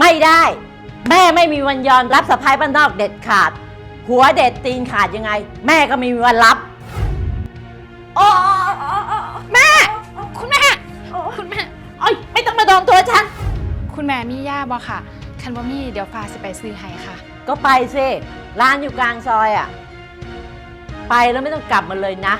ไม่ได้ แม่ไม่มีวันยอมรับสะพ้ายบ้านนอกเด็ดขาด หัวเด็ดตีนขาดยังไง แม่ก็ไมมีวันรับ โอ้แม่ คุณแม่ คุณแม่โอ้ยไม่ต้องมาโดนตัวฉัน คุณแม่มีย่าบ่ค่ะ คันว่ามีเดี๋ยวฟ้าสิไปซื้อให้ค่ะ ก็ไปสิร้านอยู่กลางซอยอะ ไปแล้วไม่ต้องกลับมาเลยนะ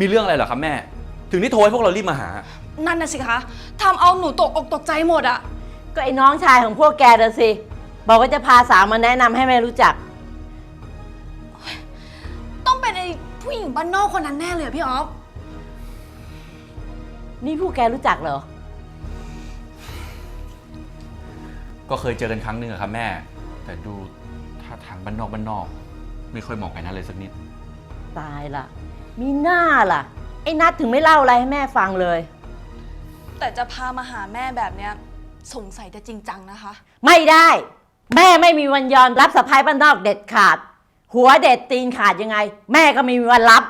มีเรื่องอะไรเหรอครับแม่ ถึงที่โทรให้พวกเรารีบมาหา นั่นน่ะสิคะทำเอาหนูตกอกตกใจหมดอะก็ไอ้น้องชายของพวกแกเดสิ บอกว่าจะพาสาวมาแนะนำให้แม่รู้จัก ต้องเป็นไอ้ผู้หญิงบ้านนอกคนนั้นแน่เลยอะพี่ออฟนี่พวกแกรู้จักเหรอ ก็เคยเจอกันครั้งหนึ่งอะครับแม่ แต่ดูท่าทางบ้านนอกบ้านนอก ไม่ค่อยเหมาะกับนั้นเลยสักนิด ตายละ มีหน้าล่ะ ไอ้นัดถึงไม่เล่าอะไรให้แม่ฟังเลย แต่จะพามาหาแม่แบบเนี้ยสงสัยจะจริงจังนะคะ ไม่ได้ แม่ไม่มีวันยอมรับสะพ้ายบ้านนอกเด็ดขาด หัวเด็ดตีนขาดยังไง แม่ก็ไม่มีวันรับ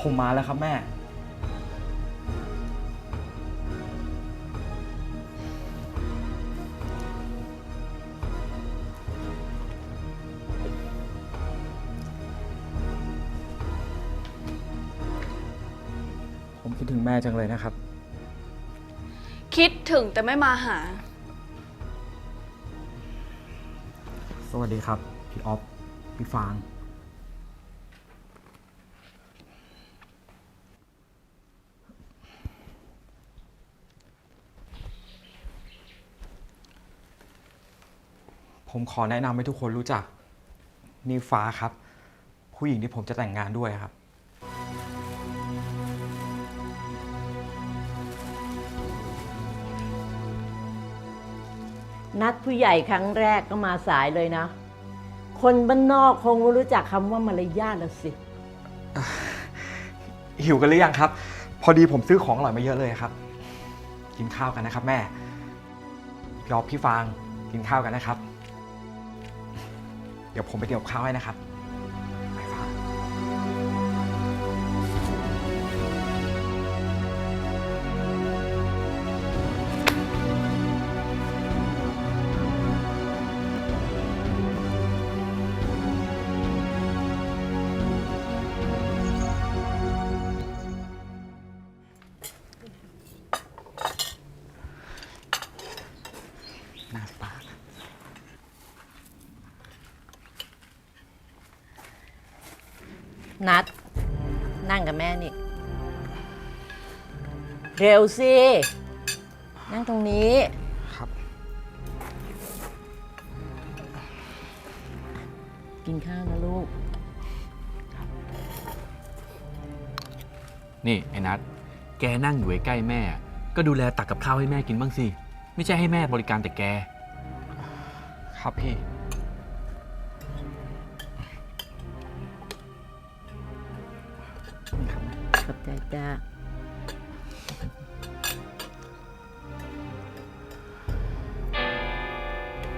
ผมมาแล้วครับแม่ ผมคิดถึงแม่จังเลยนะครับ คิดถึงแต่ไม่มาหา สวัสดีครับ พี่ออฟ พี่ฟาง ผมขอแนะนำให้ทุกคนรู้จัก นี่ฟ้าครับ ผู้หญิงที่ผมจะแต่งงานด้วยครับ นัดผู้ใหญ่ครั้งแรกก็มาสายเลยนะ คนบ้านนอกคงไม่รู้จักคำว่ามารยาทละสิ หิวกันหรือยังครับ พอดีผมซื้อของอร่อยมาเยอะเลยครับ กินข้าวกันนะครับ แม่พี่ออฟพี่ฟางกินข้าวกันนะครับ เดี๋ยวผมไปเตรียมกับข้าวให้นะครับ นัด นั่งกับแม่นี่ เร็วสิ นั่งตรงนี้ครับ กินข้าวนะลูก นี่ไอ้นัทแกนั่งอยู่ใกล้ๆแม่ ก็ดูแลตักกับข้าวให้แม่กินบ้างสิ ไม่ใช่ให้แม่บริการแต่แก ครับพี่ จจ้า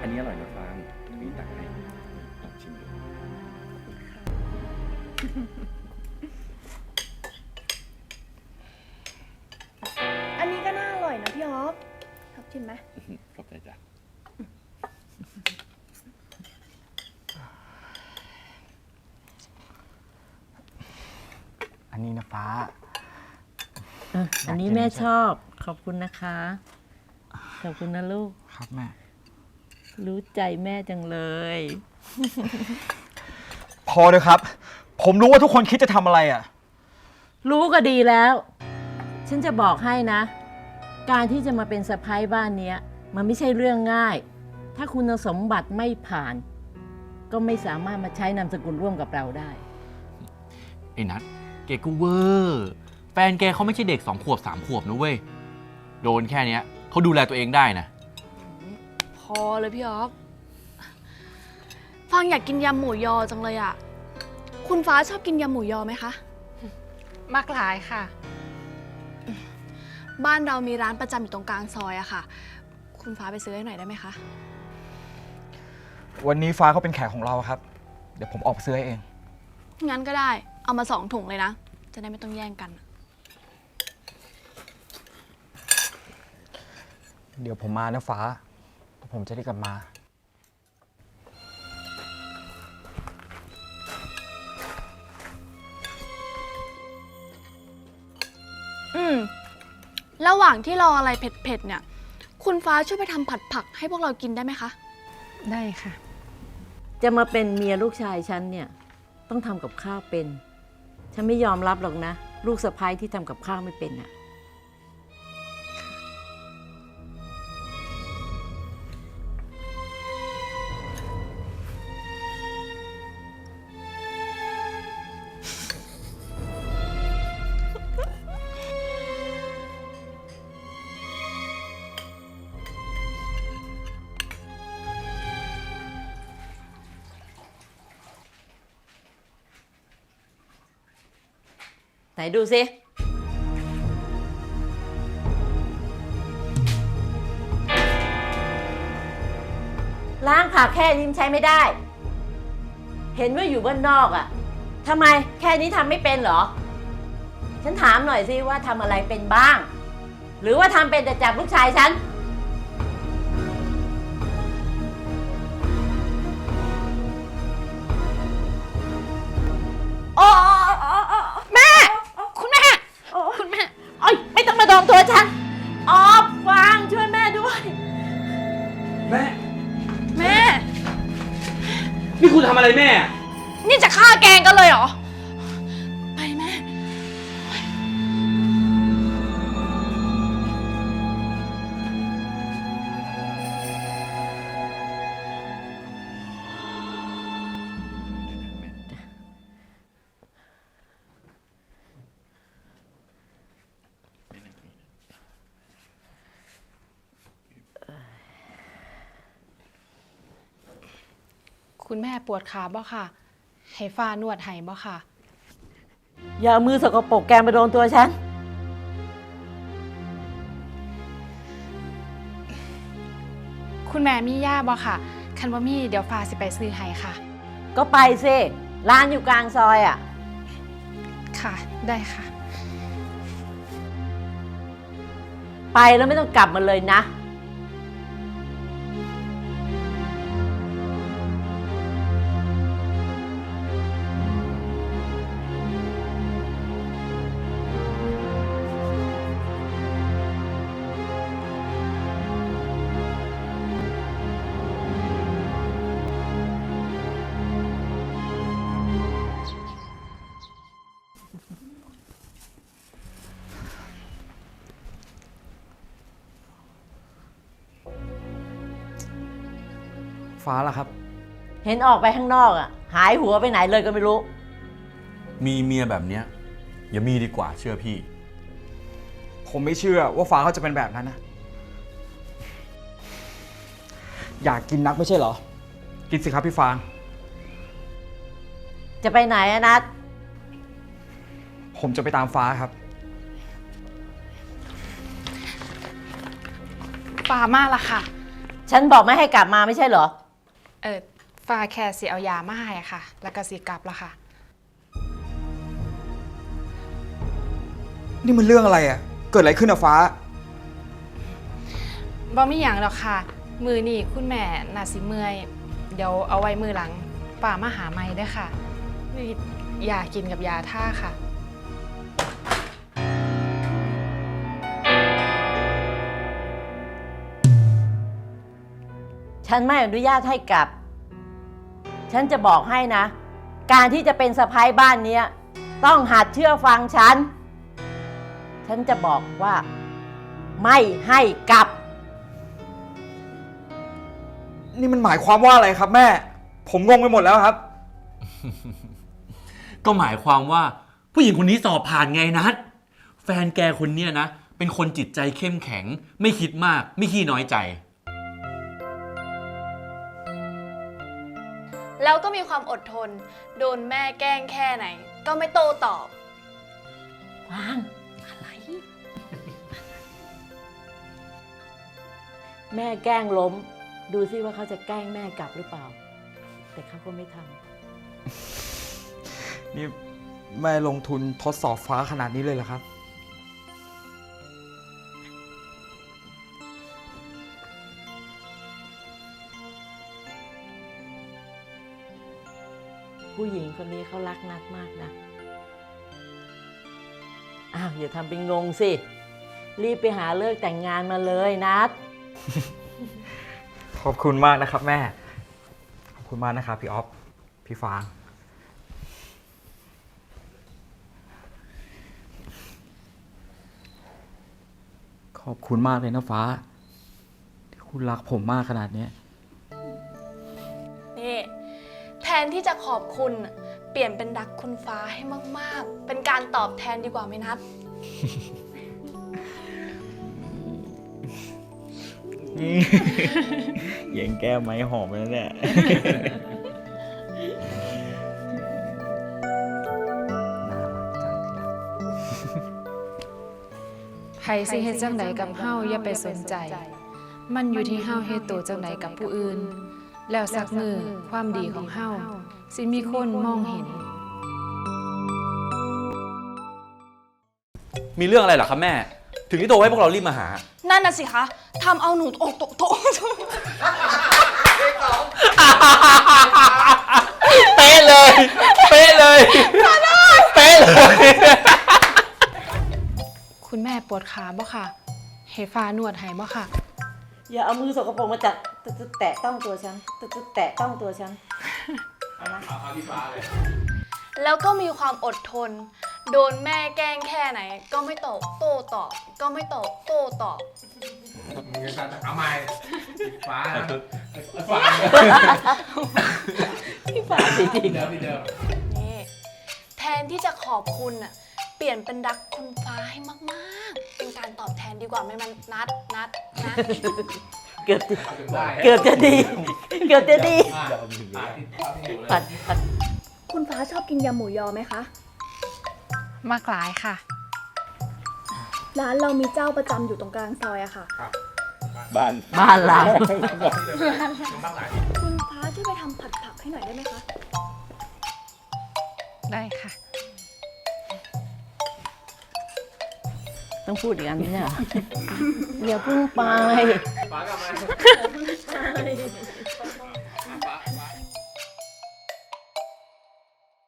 อันนี้อร่อยนะฟางมีตักให้ลองชิมดูอันนี้ก็น่าอร่อยนะพี่ออฟชอบชิมไหมขอบใจจ้ะอันนี้นะฟ้า อะอันนี้แม่ชอบ ขอบคุณนะคะ ขอบคุณนะลูก ครับแม่ รู้ใจแม่จังเลย พอเลยครับ ผมรู้ว่าทุกคนคิดจะทำอะไรอะ รู้ก็ดีแล้ว ฉันจะบอกให้นะ การที่จะมาเป็นสะพ้ายบ้านเนี้ย มันไม่ใช่เรื่องง่าย ถ้าคุณสมบัติไม่ผ่าน ก็ไม่สามารถมาใช้นามสกุลร่วมกับเราได้ ไอ้นัทแกก็เวอร์ แฟนแกเขาไม่ใช่เด็กสองขวบสามขวบนะเว้ย โดนแค่เนี้ยเขาดูแลตัวเองได้นะ พอเลยพี่ออฟ ฟังอยากกินยำหมูยอจังเลยอะคุณฟ้าชอบกินยำหมูยอไหมคะมักหลายค่ะ บ้านเรามีร้านประจำอยู่ตรงกลางซอยอะค่ะ คุณฟ้าไปซื้อให้หน่อยได้ไหมคะ วันนี้ฟ้าเขาเป็นแขกของเราครับ เดี๋ยวผมออกไปซื้อให้เอง งั้นก็ได้ เอามาสองถุงเลยนะ จะได้ไม่ต้องแย่งกัน เดี๋ยวผมมานะฟ้า ผมจะได้กลับมา อืม ระหว่างที่รออะไรเผ็ดๆเนี่ย คุณฟ้าช่วยไปทำผัดผักให้พวกเรากินได้ไหมคะ ได้ค่ะ จะมาเป็นเมียลูกชายฉันเนี่ย ต้องทำกับข้าวเป็น ฉันไม่ยอมรับหรอกนะ ลูกสะพ้ายที่ทำกับข้าวไม่เป็นอะ ไหนดูสิ ล้างผักแค่นี้มันใช้ไม่ได้ เห็นว่าอยู่บ้านนอกอะ่ะทำไมแค่นี้ทำไม่เป็นเหรอ ฉันถามหน่อยสิว่าทำอะไรเป็นบ้าง หรือว่าทำเป็นแต่จับลูกชายฉัน โอ้ แม่ คุณแม่ คุณแม่ โอ้ยไม่ต้องมาโดนตัวฉันออกฟังช่วยแม่ด้วย แม่ แม่ นี่คุณทำอะไรแม่ นี่จะฆ่าแกงกันเลยเหรอ คุณแม่ปวดขาบ่ค่ะ ให้ฟ้านวดให้บ่ค่ะ อย่าเอามือสกปรกแกมาโดนตัวฉัน คุณแม่มีย่าบ่ค่ะ คันว่ามีเดี๋ยวฟ้าสิไปซื้อให้ค่ะ ก็ไปสิร้านอยู่กลางซอยอะ ค่ะ ได้ค่ะ ไปแล้วไม่ต้องกลับมาเลยนะ ฟ้าล่ะครับ เห็นออกไปข้างนอกอะ หายหัวไปไหนเลยก็ไม่รู้ มีเมียแบบเนี้ยอย่ามีดีกว่าเชื่อพี่ ผมไม่เชื่อว่าฟ้าเขาจะเป็นแบบนั้นนะ อยากกินนักไม่ใช่เหรอ กินสิครับพี่ฟาง จะไปไหนอะนัดผมจะไปตามฟ้าครับฟ้ามาละค่ะ ฉันบอกไม่ให้กลับมาไม่ใช่เหรอ เออฟ้าแค่สิเอายามาให้ค่ะ แล้วก็สิกลับละค่ะ นี่มันเรื่องอะไรอะ่ะ เกิดอะไรขึ้นอะฟ้า บ่มีอย่างหรอกค่ะ มือนี่คุณแม่น่าสิเมื่อย เดี๋ยวเอาไว้มือหลังป่ามาหาไม่ได้อค่ะนี่ยากินกับยาท่าค่ะ ฉันไม่อนุญาตให้กลับ ฉันจะบอกให้นะ การที่จะเป็นสะพ้ายบ้านเนี้ยต้องหัดเชื่อฟังฉัน ฉันจะบอกว่า ไม่ให้กลับ นี่มันหมายความว่าอะไรครับแม่ ผมงงไปหมดแล้วครับ ก็หมายความว่าผู้หญิงคนนี้สอบผ่านไงนัดแฟนแกคนเนี้ยนะ เป็นคนจิตใจเข้มแข็ง ไม่คิดมาก ไม่ขี้น้อยใจ แล้วก็มีความอดทน โดนแม่แกล้งแค่ไหน ก็ไม่โต้ตอบวางอะไร แม่แกล้งล้ม ดูซิว่าเขาจะแกล้งแม่กลับหรือเปล่า แต่เขาก็ไม่ทำนี่แม่ลงทุนทดสอบฟ้าขนาดนี้เลยเหรอครับ ผู้หญิงคนนี้เขารักนัดมากนะอ้าวอย่าทำเป็นงงสิ รีบไปหาเลิกแต่งงานมาเลยนัด ขอบคุณมากนะครับแม่ ขอบคุณมากนะครับพี่ออฟ พี่ฟาง ขอบคุณมากเลยนะฟ้า ที่คุณรักผมมากขนาดเนี้ย นที่จะขอบคุณน่ะเปลี่ยนเป็นรักคุณฟ้าให้มาก ๆ เป็นการตอบแทนดีกว่าไหมนัดยังแก้ไม้หอมแล้วเนี่ยน่ารักจังที่รักไผสิเฮ็ดจังใดกับเฮาอย่าไปสนใจ มันอยู่ที่เฮาเฮ็ดตัวจังใดกับผู้อื่น แล้วสักมือความดีของเฮาสิมีคนมองเห็น มีเรื่องอะไรเหรอครับแม่ ถึงที่โทรให้พวกเรารีบมาหา นั่นน่ะสิคะทำเอาหนูอกตกโตเป๊ะเลย เป๊ะเลยเป๊ะเลย คุณแม่ปวดขาบ่ค่ะ ให้ฟ้านวดให้บ่ค่ะ อย่าเอามือสกปรกมาจับ แตะต้องตัวฉันแตะต้องตัวฉันเอานะแล้วก็มีความอดทน โดนแม่แกล้งแค่ไหน ก็ไม่ตอบโต้ตอบ ก็ไม่ตอบโต้ตอบเอาใหม่ฟ้านะพี่ฟ้าจริงเดิมที่เดิมนี่แทนที่จะขอบคุณน่ะ เปลี่ยนเป็นรักคุณฟ้าให้มาก ๆ เป็นการตอบแทนดีกว่าไหมมันนัดนัดนัดเกือบจะได้เกือบจะดี เกือบจะดีอะอะที่เอาที่อยู่เลยปัดปัดคุณฟ้าชอบกินยำหมูยอไหมคะ มากหลายค่ะ ร้านเรามีเจ้าประจำอยู่ตรงกลางซอยอะค่ะ บ้านบ้านเราบ้างหลายคุณฟ้าช่วยไปทำผัดผักให้หน่อยได้ไหมคะ ได้ค่ะ ต้องพูดอีกอันนี้เนี่ยเหรออย่าเพิ่งไปฟ้ากลับมา